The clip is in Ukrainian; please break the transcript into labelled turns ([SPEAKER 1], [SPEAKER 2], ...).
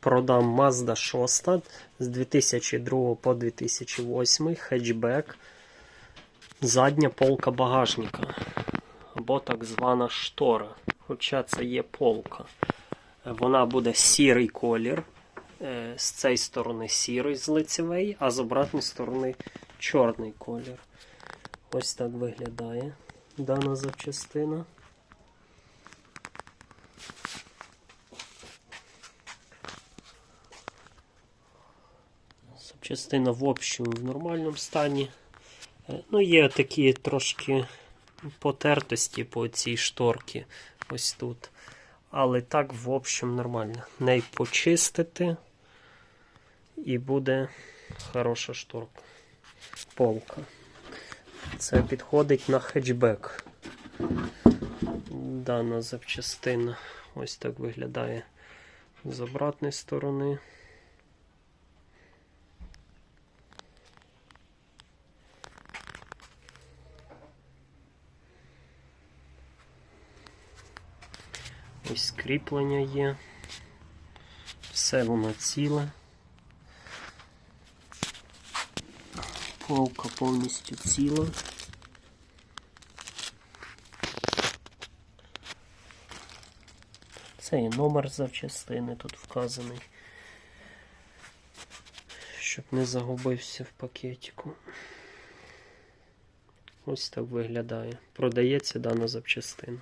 [SPEAKER 1] продам Mazda 6 з 2002 по 2008 хетчбек. Задня полка багажника. Або так звана штора. Хоча це є полка. Вона буде сірий колір. Е, З цієї сторони сірий з лицевий, а з обратної сторони чорний колір. Ось так виглядає дана запчастина. Запчастина в общому в нормальному стані. Е, Ну, є такі трошки потертості по цій шторці. Ось тут. Але так, в общем, нормально. Неї почистити і буде хороша шторка. Полка. Це підходить на хетчбек. Дана запчастина ось так виглядає з обратної сторони. Ось кріплення є. Все воно ціле. Полка повністю ціла. Це і номер запчастини тут вказаний. Щоб не загубився в пакетику. Ось так виглядає. Продається дана запчастина.